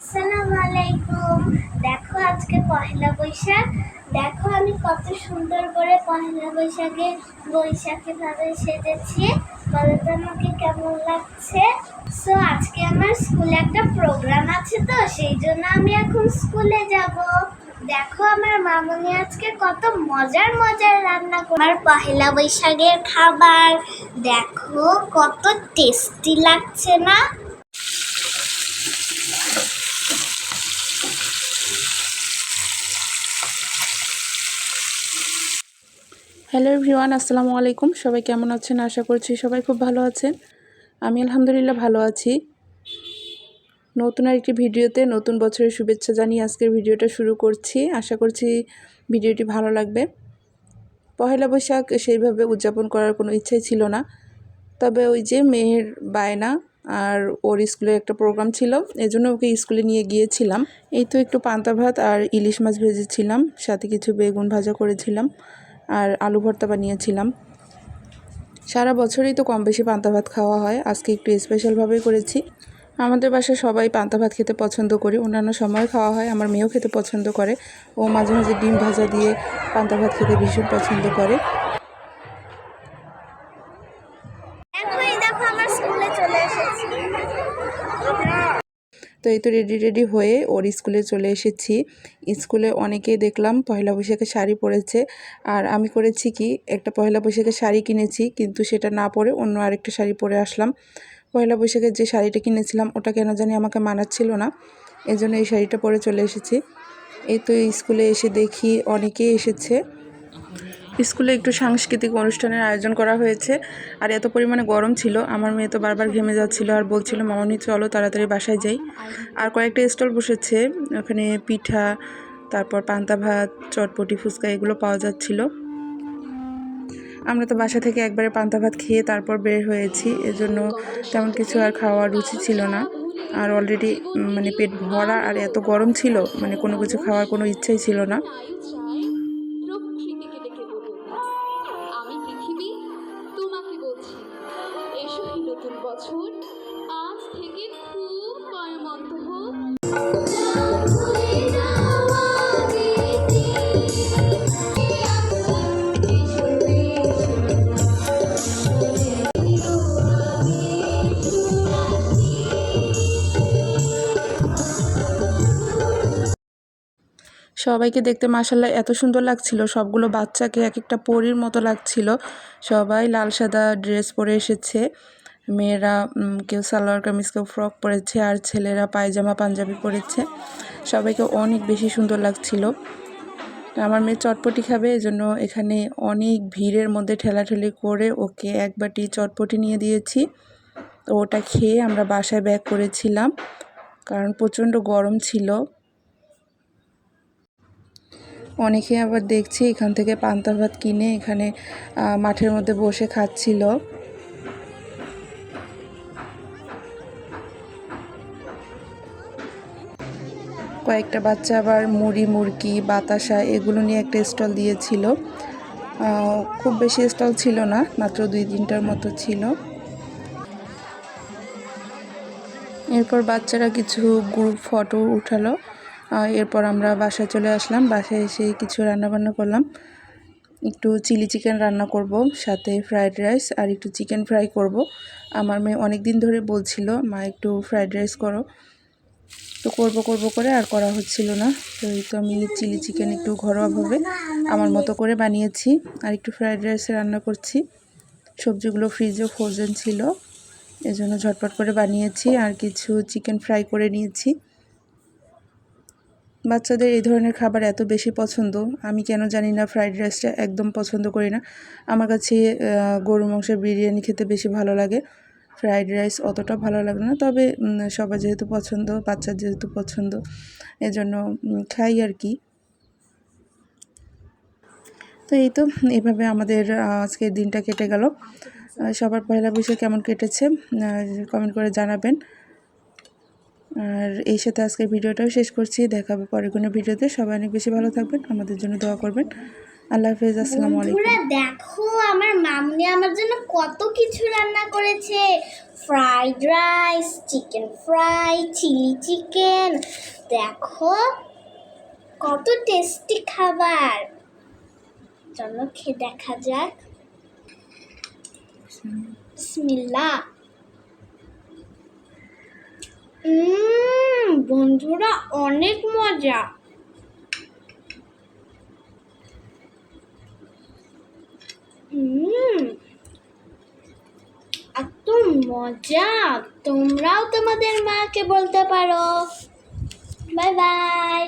আসসালামু আলাইকুম। দেখো আজকে পহেলা বৈশাখ। দেখো আমি কত সুন্দর করে পহেলা বৈশাখে বৈশাখী ভাবে সেজেছি। বলো তো আমাকে কেমন লাগছে? সো আজকে আমার স্কুলে একটা প্রোগ্রাম আছে তো, সেই জন্য আমি এখন স্কুলে যাব। দেখো আমার মামনি আজকে কত মজার মজার রান্না করে আমার পহেলা বৈশাখের খাবার। দেখো কত টেস্টি লাগছে না? হ্যালো ভিওয়ান আসসালামু আলাইকুম। সবাই কেমন আছেন? আশা করছি সবাই খুব ভালো আছেন। আমি আলহামদুলিল্লাহ ভালো আছি। নতুন আরেকটি ভিডিওতে নতুন বছরের শুভেচ্ছা জানিয়ে আজকের ভিডিওটা শুরু করছি। আশা করছি ভিডিওটি ভালো লাগবে। পহেলা বৈশাখ সেইভাবে উদযাপন করার কোনো ইচ্ছাই ছিল না। তবে ওই যে মেয়ের বায়না আর ওর স্কুলে একটা প্রোগ্রাম ছিল, এজন্য ওকে স্কুলে নিয়ে গিয়েছিলাম। এই তো একটু পান্তা ভাত আর ইলিশ মাছ ভেজেছিলাম, সাথে কিছু বেগুন ভাজা করেছিলাম। আর আলু ভর্তা বানিয়েছিলাম। সারা বছরই তো কম বেশি পান্তা ভাত খাওয়া হয়। আজকে একটু স্পেশালভাবেই করেছি। আমাদের বাসায় সবাই পান্তা ভাত খেতে পছন্দ করি। অন্যান্য সময় খাওয়া হয়, আমার মেয়েও খেতে পছন্দ করে। ও মাঝে মাঝে ডিম ভাজা দিয়ে পান্তা ভাত খেতে ভীষণ পছন্দ করে। তো এই তো রেডি রেডি হয়ে ওর স্কুলে চলে এসেছি। স্কুলে অনেকেই দেখলাম পয়লা বৈশাখে শাড়ি পরেছে। আর আমি করেছি কি, একটা পয়লা বৈশাখে শাড়ি কিনেছি, কিন্তু সেটা না পরে অন্য আরেকটা শাড়ি পরে আসলাম। পয়লা বৈশাখের যে শাড়িটা কিনেছিলাম, ওটা কেন জানি আমাকে মানাচ্ছিল না। এই জন্য এই শাড়িটা পরে চলে এসেছি। এই তো স্কুলে এসে দেখি অনেকেই এসেছে। স্কুলে একটু সাংস্কৃতিক অনুষ্ঠানের আয়োজন করা হয়েছে। আর এত পরিমাণে গরম ছিল, আমার মেয়ে তো বারবার ঘেমে যাচ্ছিল আর বলছিল মামনি চলো তাড়াতাড়ি বাসায় যাই। আর কয়েকটা স্টল বসেছে, ওখানে পিঠা, তারপর পান্তা ভাত, চটপটি, ফুচকা এগুলো পাওয়া যাচ্ছিল। আমরা তো বাসা থেকে একবারে পান্তা ভাত খেয়ে তারপর বের হয়েছি, এজন্য তেমন কিছু আর খাওয়ার রুচি ছিল না। আর অলরেডি মানে পেট ভরা আর এত গরম ছিল মানে কোনো কিছু খাওয়ার কোনো ইচ্ছাই ছিল না। নতুন বছর আজ থেকে খুব কর্মন্ত হোক সবাইকে দেখতে মাসাল্লাহ এত সুন্দর লাগছিল। সবগুলো বাচ্চাকে এক একটা পরীর মতো লাগছিল। সবাই লাল সাদা ড্রেস পরে এসেছে। মেয়েরা কেউ সালোয়ার কামিজ, কেউ ফ্রক পরেছে, আর ছেলেরা পায়জামা, পাঞ্জাবি পরেছে। সবাইকে অনেক বেশি সুন্দর লাগছিল। আমার মেয়ে চটপটি খাবে, এজন্য এখানে অনেক ভিড়ের মধ্যে ঠেলাঠেলি করে ওকে এক বাটি চটপটি নিয়ে দিয়েছি। তো ওটা খেয়ে আমরা বাসায় ব্যাক করেছিলাম, কারণ প্রচণ্ড গরম ছিল। অনেকে আবার দেখছি এখান থেকে পান্তা ভাত কিনে এখানে মাঠের মধ্যে বসে খাচ্ছিল। কয়েকটা বাচ্চা আবার মুড়ি মুরগি বাতাসা এগুলো নিয়ে একটা স্টল দিয়েছিল। খুব বেশি স্টল ছিল না, মাত্র দুই তিনটার মতো ছিল। এরপর বাচ্চারা কিছু গ্রুপ ফটো উঠালো। এরপর আমরা বাসায় চলে আসলাম, বাসায় এসে কিছু রান্না বান্না করলাম। একটু চিলি চিকেন রান্না করব, সাথে ফ্রাইড রাইস আর একটু চিকেন ফ্রাই করব। আমার মেয়ে অনেক দিন ধরে বলছিল, মা, একটু ফ্রাইড রাইস করো। তো করব করব করে আর করা হচ্ছিল না। তো এই তো আমি চিলি চিকেন একটু ঘরোয়াভাবে আমার মতো করে বানিয়েছি আর একটু ফ্রাইড রাইস রান্না করছি। সবজিগুলো ফ্রিজে ফ্রোজেন ছিল, এজন্য ঝটপট করে বানিয়েছি আর কিছু চিকেন ফ্রাই করে নিয়েছি। বাচ্চাদের এই ধরনের খাবার এত বেশি পছন্দ, আমি কেন জানি না ফ্রাইড রাইসটা একদম পছন্দ করি না। আমার কাছে গরু মাংসের বিরিয়ানি খেতে বেশি ভালো লাগে। ফ্রাইড রাইস অতটা ভালো লাগে না। তবে সবার যেহেতু পছন্দ, বাচ্চার যেহেতু পছন্দ, এজন্য খাই আর কি। তো এই তো, এভাবে আমাদের আজকের দিনটা কেটে গেল। সবার পয়লা বৈশাখ কেমন কেটেছে কমেন্ট করে জানাবেন। আর এই সাথে আজকের ভিডিওটাও শেষ করছি। দেখা হবে পরের কোনো ভিডিওতে। সবাই অনেক বেশি ভালো থাকবেন। আমাদের জন্য দোয়া করবেন। আল্লাহ হাফেজ আসসালামু আলাইকুম। দেখো আমার মামনি আমার জন্য কত কিছু রান্না করেছে। Fried rice chicken fry chilli chicken. দেখো কত টেস্টি খাবার। চলো খেয়ে দেখা যাক। বিসমিল্লাহ। উম, বন্ধুরা অনেক মজা হুম এত মজা তোমরাও তোমাদের মাকে বলতে পারো। Bye bye.